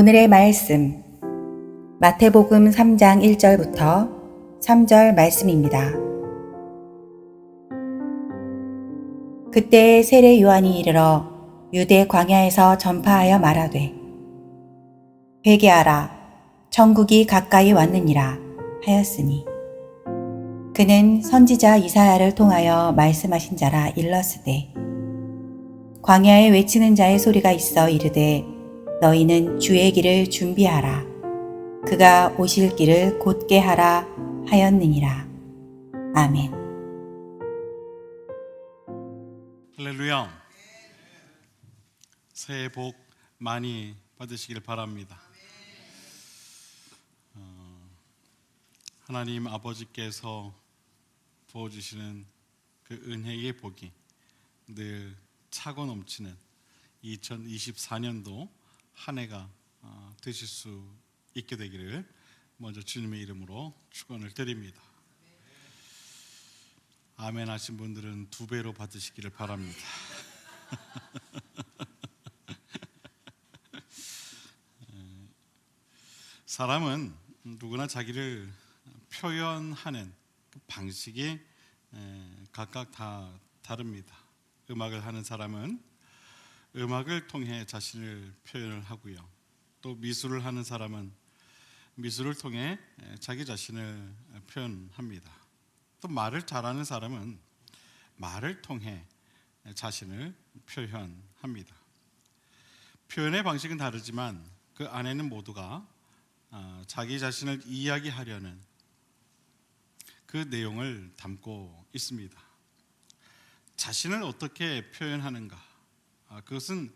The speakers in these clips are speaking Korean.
오늘의 말씀. 마태복음 3장 1절부터 3절 말씀입니다. 그때 세례 요한이 이르러 유대 광야에서 전파하여 말하되 회개하라. 천국이 가까이 왔느니라 하였으니. 그는 선지자 이사야를 통하여 말씀하신 자라 일렀으되 광야에 외치는 자의 소리가 있어 이르되 너희는 주의 길을 준비하라 그가 오실 길을 곧게 하라 하였느니라 아멘 할렐루야. 새해 복 많이 받으시길 바랍니다. 어, 하나님 아버지께서 부어주시는 그 은혜의 복이 늘 차고 넘치는 2024년도 한 해가 어, 되실 수 있게 되기를 먼저 주님의 이름으로 축원을 드립니다. 아멘 하신 분들은 두 배로 받으시기를 바랍니다. 사람은 누구나 자기를 표현하는 그 방식이 에, 각각 다 다릅니다. 음악을 하는 사람은 음악을 통해 자신을 표현을 하고요. 또 미술을 하는 사람은 미술을 통해 에, 자기 자신을 표현합니다. 또 말을 잘하는 사람은 말을 통해 자신을 표현합니다. 표현의 방식은 다르지만 그 안에는 모두가 아, 자기 자신을 이야기하려는 그 내용을 담고 있습니다. 자신을 어떻게 표현하는가? 아, 그것은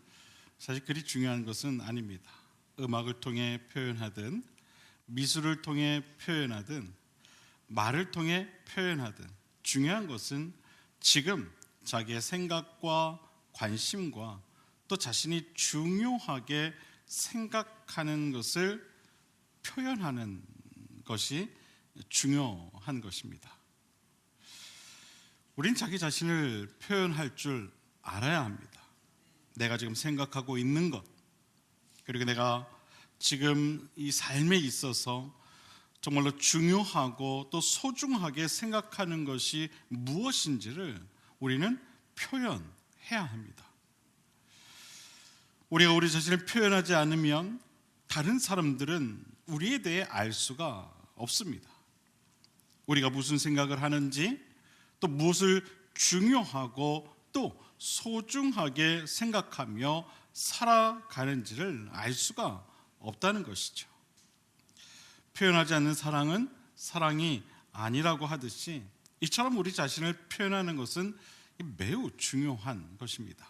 사실 그리 중요한 것은 아닙니다. 음악을 통해 표현하든 미술을 통해 표현하든 말을 통해 표현하든 중요한 것은 지금 자기의 생각과 관심과 또 자신이 중요하게 생각하는 것을 표현하는 것이 중요한 것입니다. 우린 자기 자신을 표현할 줄 알아야 합니다. 내가 지금 생각하고 있는 것, 그리고 내가 지금 이 삶에 있어서 정말로 중요하고 또 소중하게 생각하는 것이 무엇인지를 우리는 표현해야 합니다. 우리가 우리 자신을 표현하지 않으면 다른 사람들은 우리에 대해 알 수가 없습니다. 우리가 무슨 생각을 하는지 또 무엇을 중요하고 또 소중하게 생각하며 살아가는지를 알 수가 없다는 것이죠. 표현하지 않는 사랑은 사랑이 아니라고 하듯이 이처럼 우리 자신을 표현하는 것은 매우 중요한 것입니다.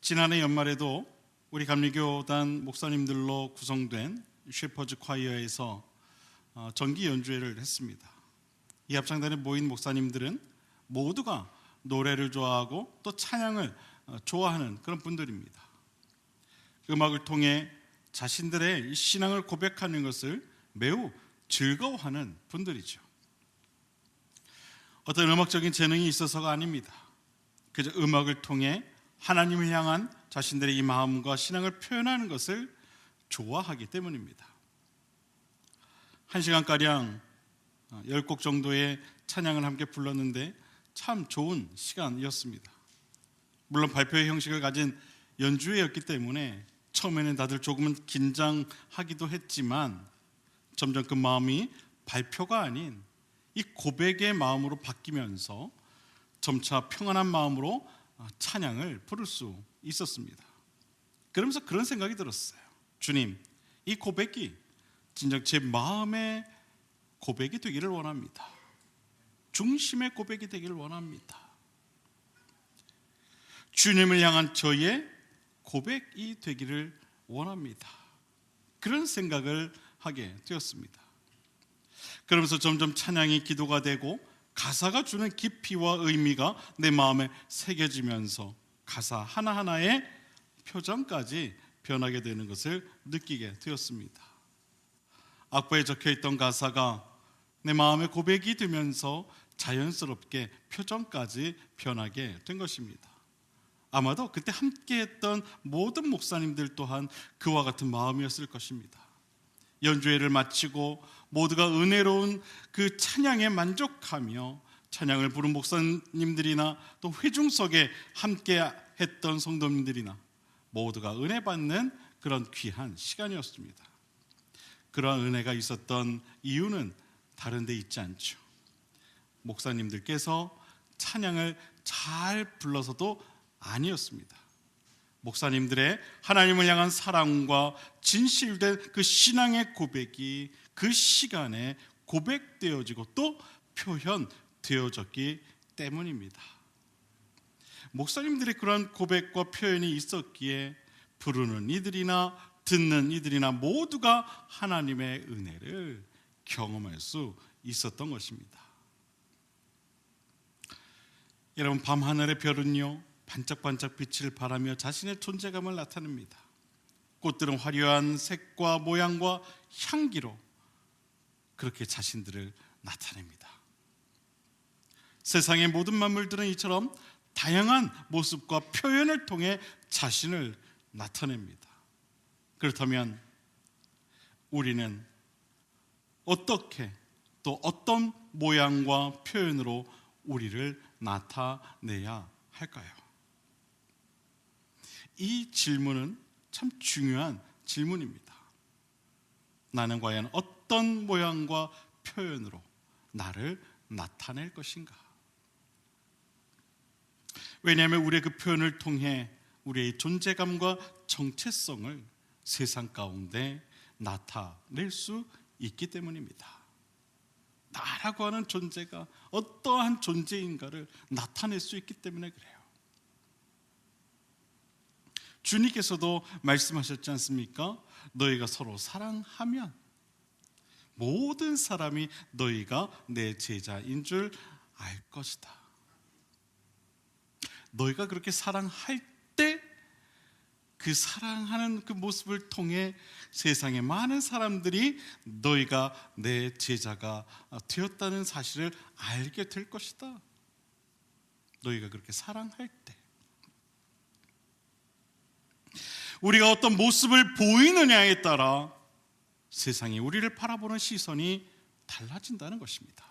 지난해 연말에도 우리 감리교단 목사님들로 구성된 쉐퍼즈 콰이어에서 어, 정기 연주회를 했습니다. 이 합창단에 모인 목사님들은 모두가 노래를 좋아하고 또 찬양을 어, 좋아하는 그런 분들입니다. 음악을 통해 자신들의 신앙을 고백하는 것을 매우 즐거워하는 분들이죠. 어떤 음악적인 재능이 있어서가 아닙니다. 그저 음악을 통해 하나님을 향한 자신들의 이 마음과 신앙을 표현하는 것을 좋아하기 때문입니다. 한 시간 가량 어, 열곡 정도의 찬양을 함께 불렀는데 참 좋은 시간이었습니다. 물론 발표의 형식을 가진 연주회였기 때문에 처음에는 다들 조금은 긴장하기도 했지만 점점 그 마음이 발표가 아닌 이 고백의 마음으로 바뀌면서 점차 평안한 마음으로 찬양을 부를 수 있었습니다. 그러면서 그런 생각이 들었어요. 주님, 이 고백이 진정 제 마음의 고백이 되기를 원합니다. 중심의 고백이 되기를 원합니다. 주님을 향한 저의 고백이 되기를 원합니다. 그런 생각을 하게 되었습니다. 그러면서 점점 찬양이 기도가 되고 가사가 주는 깊이와 의미가 내 마음에 새겨지면서 가사 하나하나의 표정까지 변하게 되는 것을 느끼게 되었습니다. 악보에 적혀 있던 가사가 내 마음의 고백이 되면서 자연스럽게 표정까지 변하게 된 것입니다. 아마도 그때 함께했던 모든 목사님들 또한 그와 같은 마음이었을 것입니다. 연주회를 마치고 모두가 은혜로운 그 찬양에 만족하며 찬양을 부른 목사님들이나 또 회중석에 함께 했던 성도님들이나 모두가 은혜 받는 그런 귀한 시간이었습니다. 그러한 은혜가 있었던 이유는 다른 데 있지 않죠. 목사님들께서 찬양을 잘 불러서도 아니었습니다. 목사님들의 하나님을 향한 사랑과 진실된 그 신앙의 고백이 그 시간에 고백되어지고 또 표현되어졌기 때문입니다. 목사님들의 그런 고백과 표현이 있었기에 부르는 이들이나 듣는 이들이나 모두가 하나님의 은혜를 경험할 수 있었던 것입니다. 여러분 밤하늘의 별은요 반짝반짝 빛을 발하며 자신의 존재감을 나타냅니다. 꽃들은 화려한 색과 모양과 향기로 그렇게 자신들을 나타냅니다. 세상의 모든 만물들은 이처럼 다양한 모습과 표현을 통해 자신을 나타냅니다. 그렇다면 우리는 어떻게 또 어떤 모양과 표현으로 우리를 나타내야 할까요? 이 질문은 참 중요한 질문입니다. 나는 과연 어떤 모양과 표현으로 나를 나타낼 것인가? 왜냐하면 우리의 그 표현을 통해 우리의 존재감과 정체성을 세상 가운데 나타낼 수 있기 때문입니다. 나라고 하는 존재가 어떠한 존재인가를 나타낼 수 있기 때문에 그래요. 주님께서도 말씀하셨지 않습니까? 너희가 서로 사랑하면 모든 사람이 너희가 내 제자인 줄 알 것이다. 너희가 그렇게 사랑할 때 그 사랑하는 그 모습을 통해 세상의 많은 사람들이 너희가 내 제자가 되었다는 사실을 알게 될 것이다. 너희가 그렇게 사랑할 때. 우리가 어떤 모습을 보이느냐에 따라 세상이 우리를 바라보는 시선이 달라진다는 것입니다.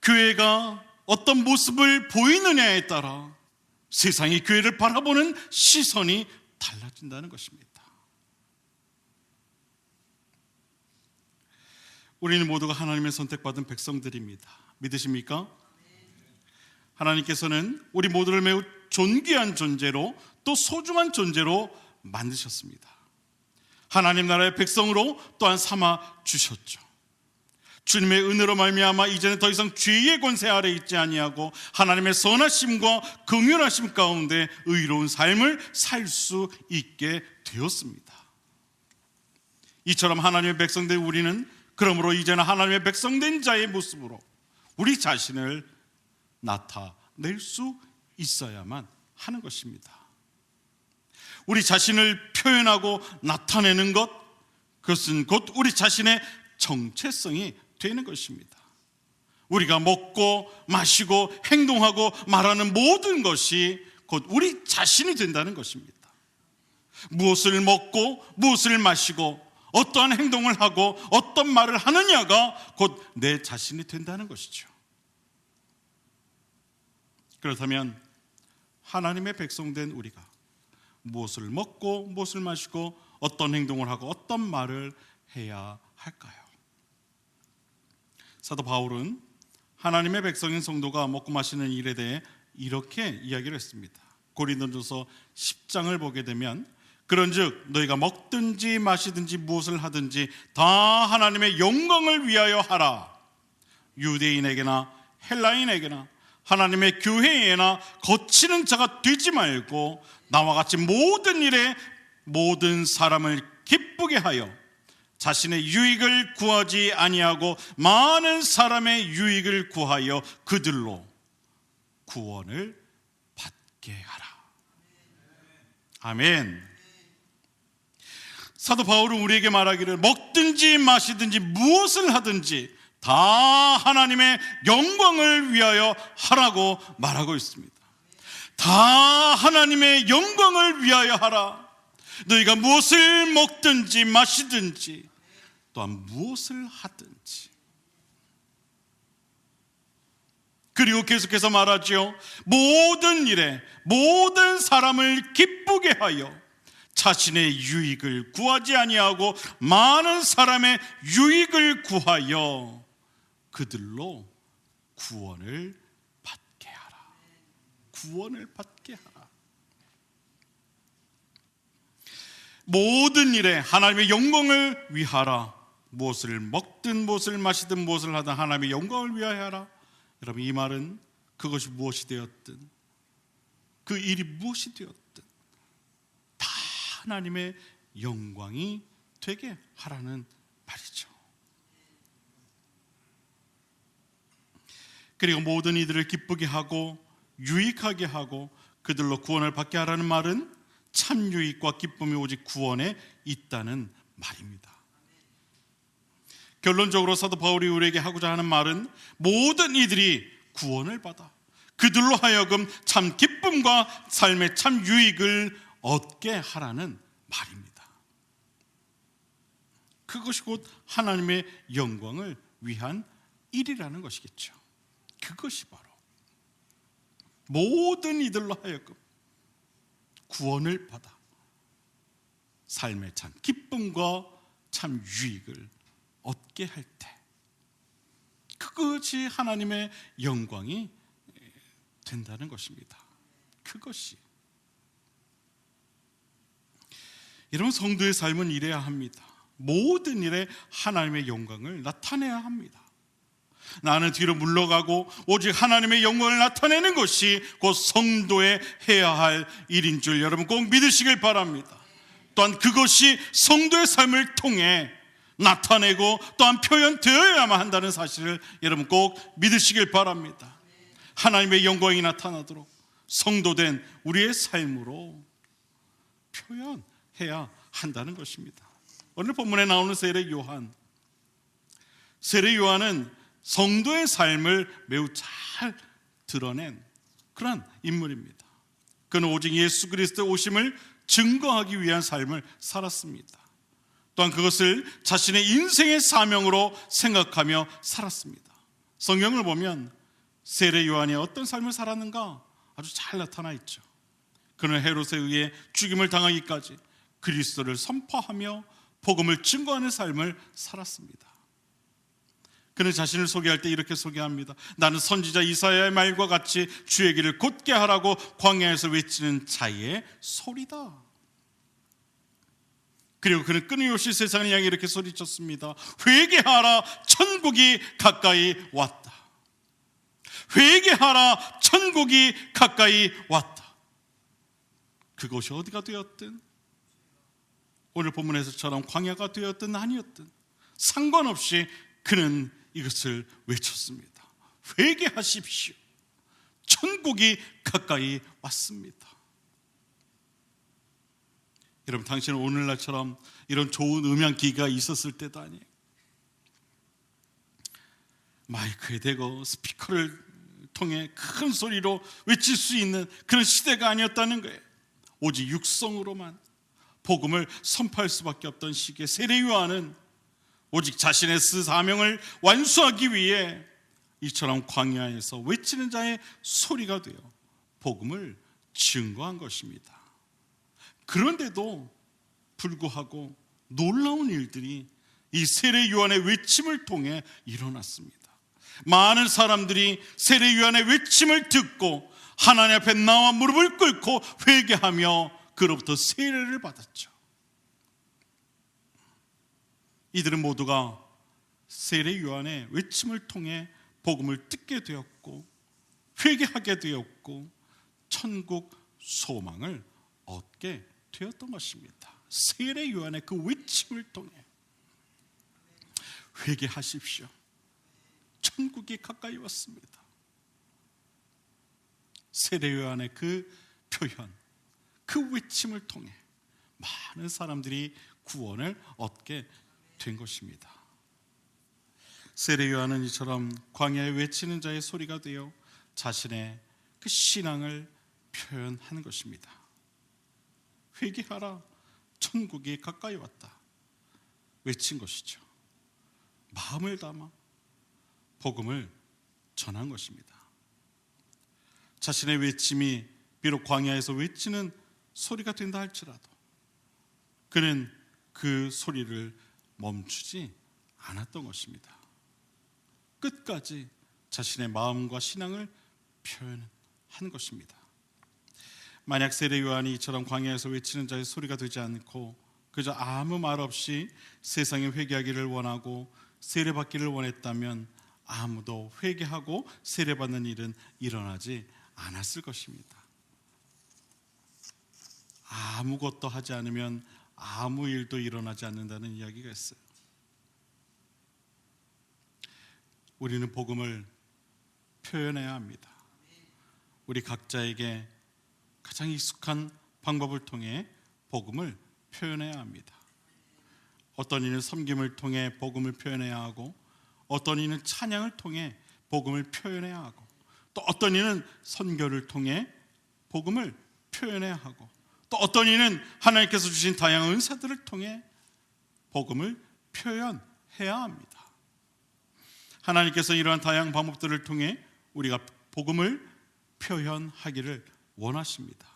교회가 어떤 모습을 보이느냐에 따라 세상이 교회를 바라보는 시선이 달라진다는 것입니다. 우리는 모두가 하나님의 선택받은 백성들입니다. 믿으십니까? 하나님께서는 우리 모두를 매우 존귀한 존재로 또 소중한 존재로 만드셨습니다. 하나님 나라의 백성으로 또한 삼아 주셨죠. 주님의 은혜로 말미암아 이제는 더 이상 죄의 권세 아래 있지 아니하고 하나님의 선하심과 긍휼하심 가운데 의로운 삶을 살 수 있게 되었습니다. 이처럼 하나님의 백성된 우리는 그러므로 이제는 하나님의 백성된 자의 모습으로 우리 자신을 나타낼 수 있어야만 하는 것입니다. 우리 자신을 표현하고 나타내는 것, 그것은 곧 우리 자신의 정체성이 되는 것입니다. 우리가 먹고 마시고 행동하고 말하는 모든 것이 곧 우리 자신이 된다는 것입니다. 무엇을 먹고 무엇을 마시고 어떠한 행동을 하고 어떤 말을 하느냐가 곧 내 자신이 된다는 것이죠. 그렇다면 하나님의 백성된 우리가 무엇을 먹고 무엇을 마시고 어떤 행동을 하고 어떤 말을 해야 할까요? 사도 바울은 하나님의 백성인 성도가 먹고 마시는 일에 대해 이렇게 이야기를 했습니다. 고린도전서 10장을 보게 되면 그런즉 너희가 먹든지 마시든지 무엇을 하든지 다 하나님의 영광을 위하여 하라. 유대인에게나 헬라인에게나 하나님의 교회에나 거치는 자가 되지 말고 나와 같이 모든 일에 모든 사람을 기쁘게 하여 자신의 유익을 구하지 아니하고 많은 사람의 유익을 구하여 그들로 구원을 받게 하라. 아멘. 사도 바울은 우리에게 말하기를 먹든지 마시든지 무엇을 하든지 다 하나님의 영광을 위하여 하라고 말하고 있습니다. 다 하나님의 영광을 위하여 하라. 너희가 무엇을 먹든지 마시든지 또한 무엇을 하든지 그리고 계속해서 말하지요. 모든 일에 모든 사람을 기쁘게 하여 자신의 유익을 구하지 아니하고 많은 사람의 유익을 구하여 그들로 구원을 받게 하라. 구원을 받게 하라. 모든 일에 하나님의 영광을 위하라. 무엇을 먹든 무엇을 마시든 무엇을 하든 하나님의 영광을 위하여 하라. 여러분 이 말은 그것이 무엇이 되었든 그 일이 무엇이 되었든 다 하나님의 영광이 되게 하라는 말이죠. 그리고 모든 이들을 기쁘게 하고 유익하게 하고 그들로 구원을 받게 하라는 말은 참 유익과 기쁨이 오직 구원에 있다는 말입니다. 결론적으로 사도 바울이 우리에게 하고자 하는 말은 모든 이들이 구원을 받아 그들로 하여금 참 기쁨과 삶의 참 유익을 얻게 하라는 말입니다. 그것이 곧 하나님의 영광을 위한 일이라는 것이겠죠. 그것이 바로 모든 이들로 하여금 구원을 받아 삶의 참 기쁨과 참 유익을 얻게 할 때 그것이 하나님의 영광이 된다는 것입니다. 그것이 이런 성도의 삶은 이래야 합니다. 모든 일에 하나님의 영광을 나타내야 합니다. 나는 뒤로 물러가고 오직 하나님의 영광을 나타내는 것이 곧 성도의 해야 할 일인 줄 여러분 꼭 믿으시길 바랍니다. 또한 그것이 성도의 삶을 통해 나타내고 또한 표현되어야만 한다는 사실을 여러분 꼭 믿으시길 바랍니다. 하나님의 영광이 나타나도록 성도된 우리의 삶으로 표현해야 한다는 것입니다. 오늘 본문에 나오는 세례 요한. 세례 요한은 성도의 삶을 매우 잘 드러낸 그런 인물입니다. 그는 오직 예수 그리스도의 오심을 증거하기 위한 삶을 살았습니다. 또한 그것을 자신의 인생의 사명으로 생각하며 살았습니다. 성경을 보면 세례 요한이 어떤 삶을 살았는가 아주 잘 나타나 있죠. 그는 헤롯에 의해 죽임을 당하기까지 그리스도를 선포하며 복음을 증거하는 삶을 살았습니다. 그는 자신을 소개할 때 이렇게 소개합니다. 나는 선지자 이사야의 말과 같이 주의 길을 곧게 하라고 광야에서 외치는 자의 소리다. 그리고 그는 끊임없이 세상을 향해 이렇게 소리쳤습니다. 회개하라, 천국이 가까이 왔다. 회개하라, 천국이 가까이 왔다. 그것이 어디가 되었든 오늘 본문에서처럼 광야가 되었든 아니었든 상관없이 그는 이것을 외쳤습니다. 회개하십시오. 천국이 가까이 왔습니다. 여러분 당신은 오늘날처럼 이런 좋은 음향 기기가 있었을 때도 아니에요. 마이크에 대고 스피커를 통해 큰 소리로 외칠 수 있는 그런 시대가 아니었다는 거예요. 오직 육성으로만 복음을 선포할 수밖에 없던 시기에 세례 요한은 오직 자신의 스 사명을 완수하기 위해 이처럼 광야에서 외치는 자의 소리가 되어 복음을 증거한 것입니다. 그런데도 불구하고 놀라운 일들이 이 세례 요한의 외침을 통해 일어났습니다. 많은 사람들이 세례 요한의 외침을 듣고 하나님 앞에 나와 무릎을 꿇고 회개하며 그로부터 세례를 받았죠. 이들은 모두가 세례 요한의 외침을 통해 복음을 듣게 되었고 회개하게 되었고 천국 소망을 얻게 되었던 것입니다. 세례 요한의 그 외침을 통해 회개하십시오. 천국이 가까이 왔습니다. 세례 요한의 그 표현, 그 외침을 통해 많은 사람들이 구원을 얻게 된 것입니다. 세례 요한은 이처럼 광야에 외치는 자의 소리가 되어 자신의 그 신앙을 표현하는 것입니다. 회개하라 천국이 가까이 왔다 외친 것이죠. 마음을 담아 복음을 전한 것입니다. 자신의 외침이 비록 광야에서 외치는 소리가 된다 할지라도 그는 그 소리를 멈추지 않았던 것입니다. 끝까지 자신의 마음과 신앙을 표현한 것입니다. 만약 세례 요한이 이처럼 광야에서 외치는 자의 소리가 되지 않고 그저 아무 말 없이 세상에 회개하기를 원하고 세례받기를 원했다면 아무도 회개하고 세례받는 일은 일어나지 않았을 것입니다. 아무것도 하지 않으면 아무 일도 일어나지 않는다는 이야기가 있어요. 우리는 복음을 표현해야 합니다. 우리 각자에게 가장 익숙한 방법을 통해 복음을 표현해야 합니다. 어떤 이는 섬김을 통해 복음을 표현해야 하고 어떤 이는 찬양을 통해 복음을 표현해야 하고 또 어떤 이는 선교를 통해 복음을 표현해야 하고 또 어떤 이는 하나님께서 주신 다양한 은사들을 통해 복음을 표현해야 합니다. 하나님께서 이러한 다양한 방법들을 통해 우리가 복음을 표현하기를 원하십니다.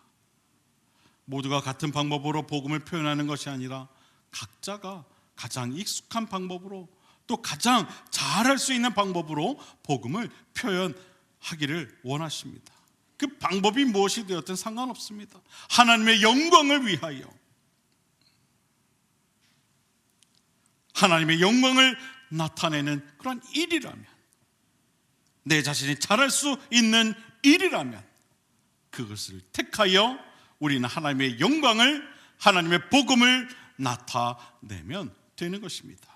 모두가 같은 방법으로 복음을 표현하는 것이 아니라 각자가 가장 익숙한 방법으로 또 가장 잘할 수 있는 방법으로 복음을 표현하기를 원하십니다. 그 방법이 무엇이 되었든 상관없습니다. 하나님의 영광을 위하여 하나님의 영광을 나타내는 그런 일이라면 내 자신이 잘할 수 있는 일이라면 그것을 택하여 우리는 하나님의 영광을 하나님의 복음을 나타내면 되는 것입니다.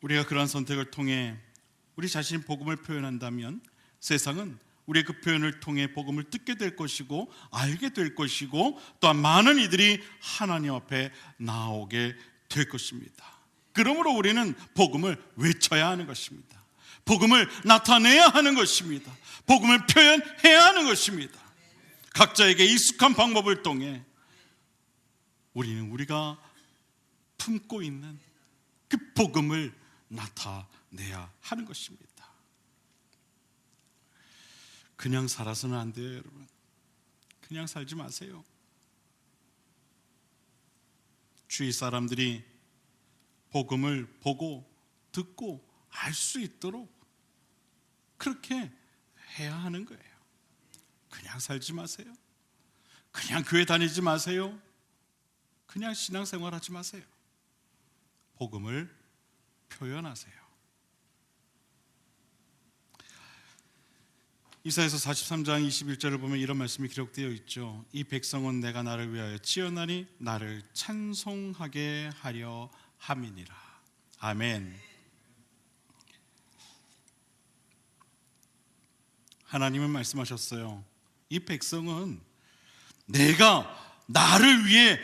우리가 그러한 선택을 통해 우리 자신이 복음을 표현한다면 세상은 우리의 그 표현을 통해 복음을 듣게 될 것이고 알게 될 것이고 또한 많은 이들이 하나님 앞에 나오게 될 것입니다. 그러므로 우리는 복음을 외쳐야 하는 것입니다. 복음을 나타내야 하는 것입니다. 복음을 표현해야 하는 것입니다. 각자에게 익숙한 방법을 통해 우리는 우리가 품고 있는 그 복음을 나타내야 하는 것입니다. 그냥 살아서는 안 돼요, 여러분. 그냥 살지 마세요. 주위 사람들이 복음을 보고 듣고 알 수 있도록 그렇게 해야 하는 거예요. 그냥 살지 마세요. 그냥 교회 다니지 마세요. 그냥 신앙생활 하지 마세요. 복음을 표현하세요. 이사에서 43장 21절을 보면 이런 말씀이 기록되어 있죠. 이 백성은 내가 나를 위하여 지어나니 나를 찬송하게 하려 함이니라. 아멘. 하나님은 말씀하셨어요. 이 백성은 내가 나를 위해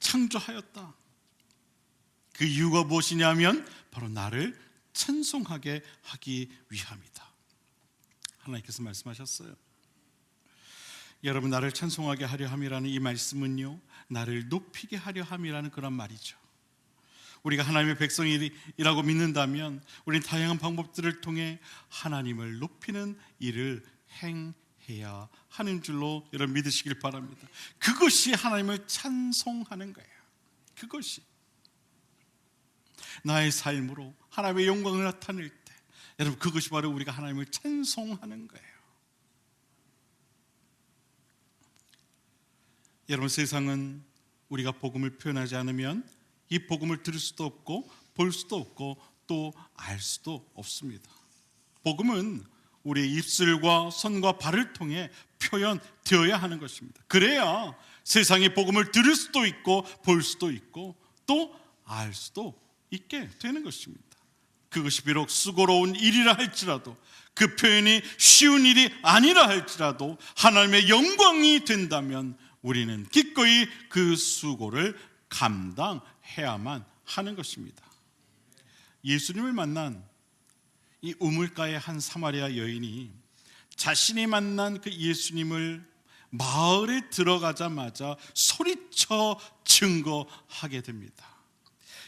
창조하였다. 그 이유가 무엇이냐면 바로 나를 찬송하게 하기 위함이다. 하나님께서 말씀하셨어요. 여러분 나를 찬송하게 하려 함이라는 이 말씀은요. 나를 높이게 하려 함이라는 그런 말이죠. 우리가 하나님의 백성이라고 믿는다면 우리는 다양한 방법들을 통해 하나님을 높이는 일을 행해야 하는 줄로 여러분 믿으시길 바랍니다. 그것이 하나님을 찬송하는 거예요. 그것이 나의 삶으로 하나님의 영광을 나타낼 때 여러분 그것이 바로 우리가 하나님을 찬송하는 거예요. 여러분 세상은 우리가 복음을 표현하지 않으면 이 복음을 들을 수도 없고 볼 수도 없고 또 알 수도 없습니다. 복음은 우리의 입술과 손과 발을 통해 표현되어야 하는 것입니다. 그래야 세상의 복음을 들을 수도 있고 볼 수도 있고 또 알 수도 있게 되는 것입니다. 그것이 비록 수고로운 일이라 할지라도 그 표현이 쉬운 일이 아니라 할지라도 하나님의 영광이 된다면 우리는 기꺼이 그 수고를 감당해야만 하는 것입니다. 예수님을 만난 이 우물가의 한 사마리아 여인이 자신이 만난 그 예수님을 마을에 들어가자마자 소리쳐 증거하게 됩니다.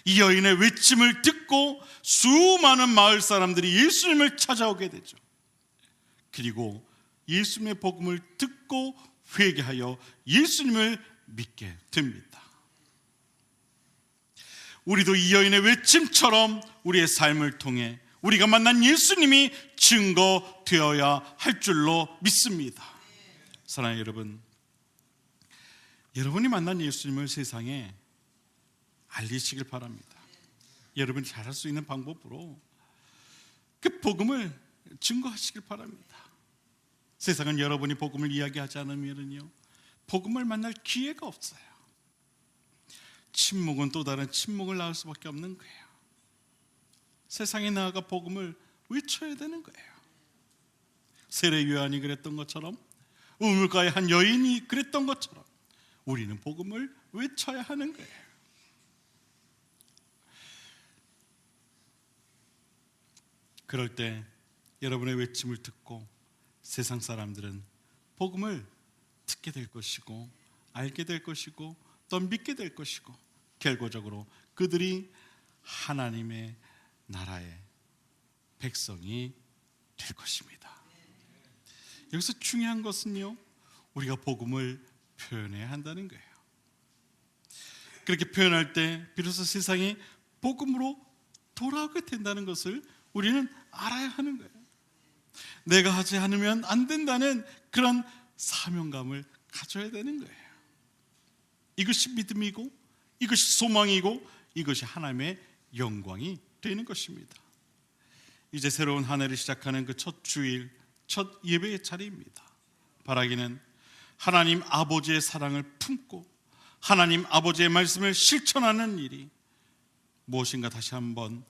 이 여인의 외침을 듣고 수많은 마을 사람들이 예수님을 찾아오게 되죠. 그리고 예수님의 복음을 듣고 회개하여 예수님을 믿게 됩니다. 우리도 이 여인의 외침처럼 우리의 삶을 통해 우리가 만난 예수님이 증거되어야 할 줄로 믿습니다. 사랑하는 여러분, 여러분이 만난 예수님을 세상에 알리시길 바랍니다. 여러분이 잘할 수 있는 방법으로 그 복음을 증거하시길 바랍니다. 세상은 여러분이 복음을 이야기하지 않으면요, 복음을 만날 기회가 없어요. 침묵은 또 다른 침묵을 낳을 수밖에 없는 거예요. 세상에 나아가 복음을 외쳐야 되는 거예요. 세례 요한이 그랬던 것처럼 우물가의 한 여인이 그랬던 것처럼 우리는 복음을 외쳐야 하는 거예요. 그럴 때 여러분의 외침을 듣고 세상 사람들은 복음을 듣게 될 것이고 알게 될 것이고 또 믿게 될 것이고 결과적으로 그들이 하나님의 나라의 백성이 될 것입니다. 여기서 중요한 것은요, 우리가 복음을 표현해야 한다는 거예요. 그렇게 표현할 때 비로소 세상이 복음으로 돌아오게 된다는 것을 우리는 알아야 하는 거예요. 내가 하지 않으면 안 된다는 그런 사명감을 가져야 되는 거예요. 이것이 믿음이고 이것이 소망이고 이것이 하나님의 영광이 되는 것입니다. 이제 새로운 한 해를 시작하는 그 첫 주일, 첫 예배의 자리입니다. 바라기는 하나님 아버지의 사랑을 품고 하나님 아버지의 말씀을 실천하는 일이 무엇인가 다시 한번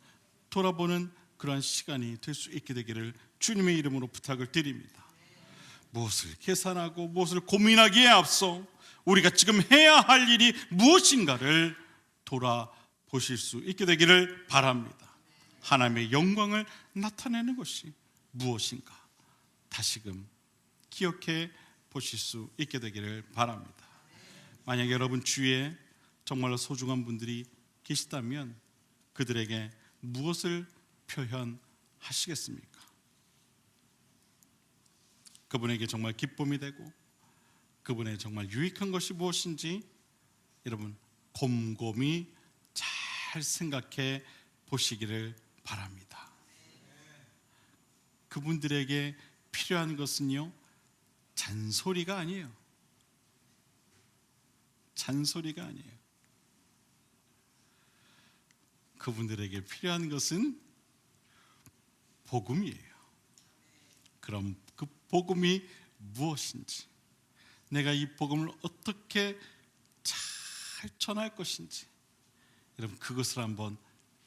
돌아보는 그러한 시간이 될 수 있게 되기를 주님의 이름으로 부탁을 드립니다. 무엇을 계산하고 무엇을 고민하기에 앞서 우리가 지금 해야 할 일이 무엇인가를 돌아보실 수 있게 되기를 바랍니다. 하나님의 영광을 나타내는 것이 무엇인가 다시금 기억해 보실 수 있게 되기를 바랍니다. 만약 여러분 주위에 정말로 소중한 분들이 계시다면 그들에게 무엇을 표현하시겠습니까? 그분에게 정말 기쁨이 되고 그분의 정말 유익한 것이 무엇인지 여러분 곰곰이 잘 생각해 보시기를 바랍니다. 그분들에게 필요한 것은요 잔소리가 아니에요. 잔소리가 아니에요. 그분들에게 필요한 것은 복음이에요. 그럼 그 복음이 무엇인지, 내가 이 복음을 어떻게 잘 전할 것인지, 여러분 그것을 한번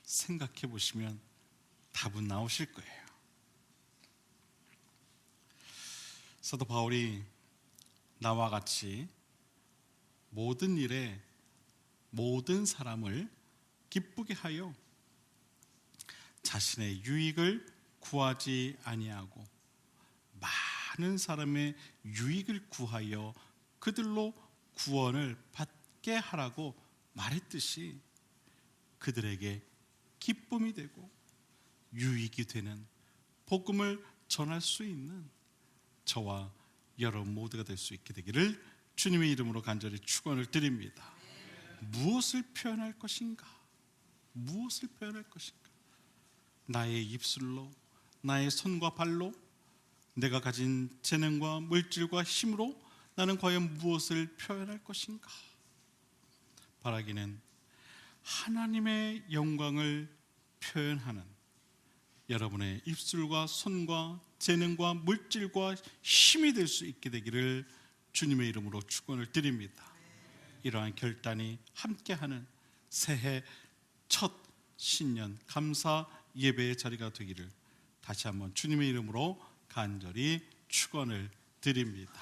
생각해 보시면 답은 나오실 거예요. 사도 바울이 나와 같이 모든 일에 모든 사람을 기쁘게 하여 자신의 유익을 구하지 아니하고 많은 사람의 유익을 구하여 그들로 구원을 받게 하라고 말했듯이 그들에게 기쁨이 되고 유익이 되는 복음을 전할 수 있는 저와 여러분 모두가 될 수 있게 되기를 주님의 이름으로 간절히 축원을 드립니다. 무엇을 표현할 것인가? 무엇을 표현할 것인가? 나의 입술로, 나의 손과 발로, 내가 가진 재능과 물질과 힘으로 나는 과연 무엇을 표현할 것인가? 바라기는 하나님의 영광을 표현하는 여러분의 입술과 손과 재능과 물질과 힘이 될 수 있게 되기를 주님의 이름으로 축원을 드립니다. 이러한 결단이 함께하는 새해 첫 신년 감사 예배의 자리가 되기를 다시 한번 주님의 이름으로 간절히 축원을 드립니다.